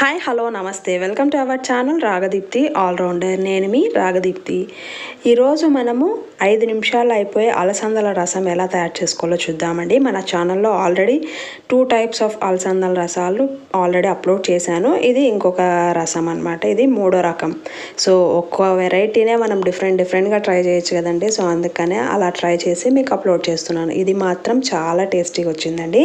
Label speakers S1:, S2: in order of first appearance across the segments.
S1: Hi hello నమస్తే. Welcome to our channel Ragadeepthi all rounder నేను మీ రాగదీప్తి. ఈరోజు మనము ఐదు నిమిషాలు అయిపోయే అలసందల రసం ఎలా తయారు చేసుకోవాలో చూద్దామండి. మన ఛానల్లో ఆల్రెడీ టూ టైప్స్ ఆఫ్ అలసందల రసాలు ఆల్రెడీ అప్లోడ్ చేశాను. ఇది ఇంకొక రసం అనమాట ఇది మూడో రకం. సో ఒక్క వెరైటీనే మనం డిఫరెంట్ డిఫరెంట్గా ట్రై చేయొచ్చు కదండి. సో అందుకనే అలా ట్రై చేసి మీకు అప్లోడ్ చేస్తున్నాను. ఇది మాత్రం చాలా టేస్టీగా వచ్చిందండి.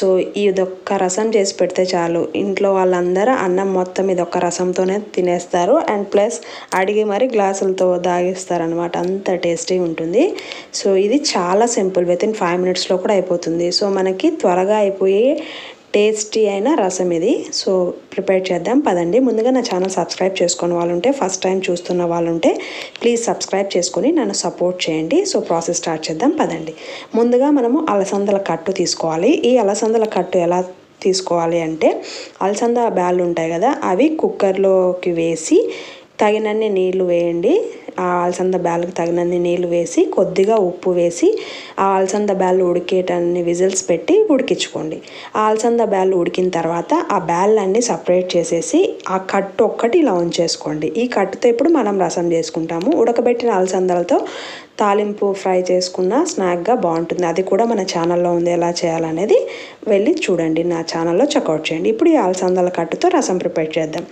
S1: సో ఇది ఒక్క రసం చేసి పెడితే చాలు. ఇంట్లో వాళ్ళందరూ అన్నం మొత్తం ఇది ఒక రసంతోనే తినేస్తారు. అండ్ ప్లస్ అడిగి మరి గ్లాసులతో దాగిస్తారనమాట అంత టేస్టీ ఉంటుంది. సో ఇది చాలా సింపుల్ విత్ ఇన్ ఫైవ్ మినిట్స్లో కూడా అయిపోతుంది. సో మనకి త్వరగా అయిపోయే టేస్టీ అయిన రసం ఇది. సో ప్రిపేర్ చేద్దాం. పదండి. ముందుగా నా ఛానల్ సబ్స్క్రైబ్ చేసుకున్న వాళ్ళు ఉంటే ఫస్ట్ టైం చూస్తున్న వాళ్ళు ఉంటే ప్లీజ్ సబ్స్క్రైబ్ చేసుకొని నన్ను సపోర్ట్ చేయండి. సో ప్రాసెస్ స్టార్ట్ చేద్దాం. పదండి. ముందుగా మనము అలసందల కట్టు తీసుకోవాలి. ఈ అలసందల కట్టు ఎలా తీసుకోవాలి అంటే అలసంద బ్యాళ్ళు ఉంటాయి కదా అవి కుక్కర్లోకి వేసి తగినన్ని నీళ్ళు వేయండి. ఆ అలసంద బ్యాల్కి తగినన్ని నీళ్ళు వేసి కొద్దిగా ఉప్పు వేసి ఆ అలసంద బ్యాల్ ఉడికేటన్ని విజిల్స్ పెట్టి ఉడికించుకోండి. ఆ అలసంద బ్యాల్ ఉడికిన తర్వాత ఆ బ్యాళ్ళన్నీ సపరేట్ చేసేసి ఆ కట్టు ఒక్కటి ఇలా ఉంచేసుకోండి ఈ కట్టుతో ఇప్పుడు మనం రసం చేసుకుంటాము. ఉడకబెట్టిన అలసందలతో తాలింపు ఫ్రై చేసుకున్న స్నాక్గా బాగుంటుంది. అది కూడా మన ఛానల్లో ఉంది. ఎలా చేయాలనేది వెళ్ళి చూడండి. నా ఛానల్లో చెక్అవుట్ చేయండి. ఇప్పుడు ఈ అలసందల కట్టుతో రసం ప్రిపేర్ చేద్దాం.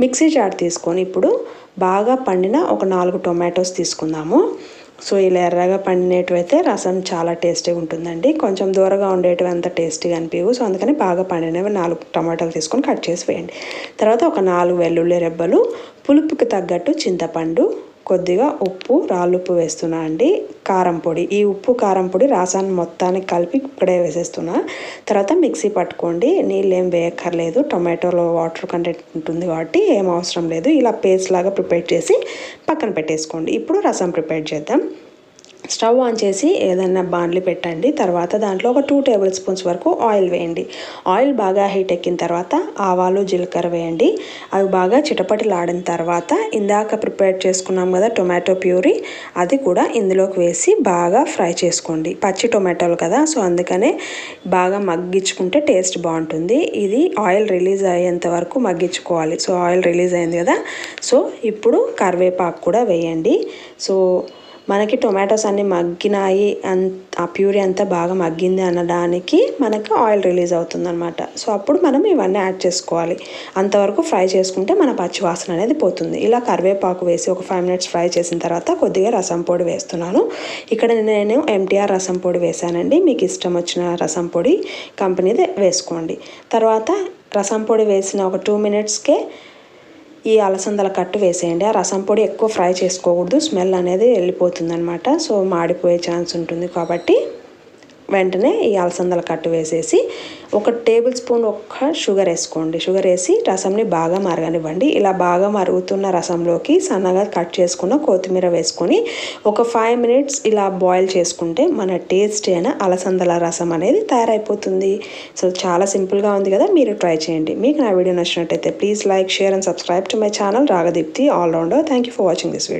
S1: మిక్సీ జార్ తీసుకొని ఇప్పుడు బాగా పండిన ఒక నాలుగు టొమాటోస్ తీసుకుందాము. సో ఇలా ఎర్రగా పండినటువైతే రసం చాలా టేస్టీగా ఉంటుందండి. కొంచెం దూరంగా ఉండేటివి అంత టేస్టీగా అనిపించవు సో అందుకని బాగా పండినవి నాలుగు టమాటాలు తీసుకొని కట్ చేసి వేయండి. తర్వాత ఒక నాలుగు వెల్లుల్లి రెబ్బలు పులుపుకి తగ్గట్టు చింతపండు కొద్దిగా ఉప్పు రాళ్ళుప్పు వేస్తున్నా అండి. కారం పొడి. ఈ ఉప్పు కారం పొడి రాసాన్ని మొత్తానికి కలిపి ఇక్కడే వేసేస్తున్నా. తర్వాత మిక్సీ పట్టుకోండి. నీళ్ళు ఏం వేయక్కర్లేదు. టొమాటోలో వాటర్ కంటెంట్ ఉంటుంది కాబట్టి ఏం అవసరం లేదు. ఇలా పేస్ట్ లాగా ప్రిపేర్ చేసి పక్కన పెట్టేసుకోండి. ఇప్పుడు రసం ప్రిపేర్ చేద్దాం. స్టవ్ ఆన్ చేసి ఏదైనా బాండ్లు పెట్టండి. తర్వాత దాంట్లో ఒక టూ టేబుల్ స్పూన్స్ వరకు ఆయిల్ వేయండి. ఆయిల్ బాగా హీట్ ఎక్కిన తర్వాత ఆవాలు జీలకర్ర వేయండి. అవి బాగా చిటపటిలాడిన తర్వాత ఇందాక ప్రిపేర్ చేసుకున్నాం కదా టొమాటో ప్యూరీ అది కూడా ఇందులోకి వేసి బాగా ఫ్రై చేసుకోండి. పచ్చి టొమాటోలు కదా సో అందుకనే బాగా మగ్గించుకుంటే టేస్ట్ బాగుంటుంది. ఇది ఆయిల్ రిలీజ్ అయ్యేంత వరకు మగ్గించుకోవాలి. సో ఆయిల్ రిలీజ్ అయింది కదా సో ఇప్పుడు కరివేపాకు కూడా వేయండి. సో మనకి టొమాటోస్ అన్నీ మగ్గినాయి అన్ ఆ ప్యూరీ అంతా బాగా మగ్గింది అనడానికి మనకు ఆయిల్ రిలీజ్ అవుతుందన్నమాట. సో అప్పుడు మనం ఇవన్నీ యాడ్ చేసుకోవాలి. అంతవరకు ఫ్రై చేసుకుంటే మన పచ్చి వాసన అనేది పోతుంది. ఇలా కరివేపాకు వేసి ఒక ఫైవ్ మినిట్స్ ఫ్రై చేసిన తర్వాత కొద్దిగా రసం పొడి వేస్తున్నాను. ఇక్కడ నేను ఎంటీఆర్ రసం పొడి వేసానండి మీకు ఇష్టం వచ్చిన రసం పొడి కంపెనీది వేసుకోండి. తర్వాత రసం పొడి వేసిన ఒక టూ మినిట్స్కే ఈ అలసందల కట్టు వేసేయండి. ఆ రసం పొడి ఎక్కువ ఫ్రై చేసుకోకూడదు. స్మెల్ అనేది వెళ్ళిపోతుంది అనమాట సో మాడిపోయే ఛాన్స్ ఉంటుంది కాబట్టి వెంటనే ఈ అలసందల కట్టు వేసేసి ఒక టేబుల్ స్పూన్ ఒక్క షుగర్ వేసుకోండి. షుగర్ వేసి రసంని బాగా మరగనివ్వండి. ఇలా బాగా మరుగుతున్న రసంలోకి సన్నగా కట్ చేసుకున్న కొత్తిమీర వేసుకొని ఒక ఫైవ్ మినిట్స్ ఇలా బాయిల్ చేసుకుంటే మన టేస్ట్ అయిన అలసందల రసం అనేది తయారైపోతుంది. సో చాలా సింపుల్గా ఉంది కదా మీరు ట్రై చేయండి. మీకు నా వీడియో నచ్చినట్టయితే please like share and subscribe to my channel Ragadeepthi all rounder thank you for watching this video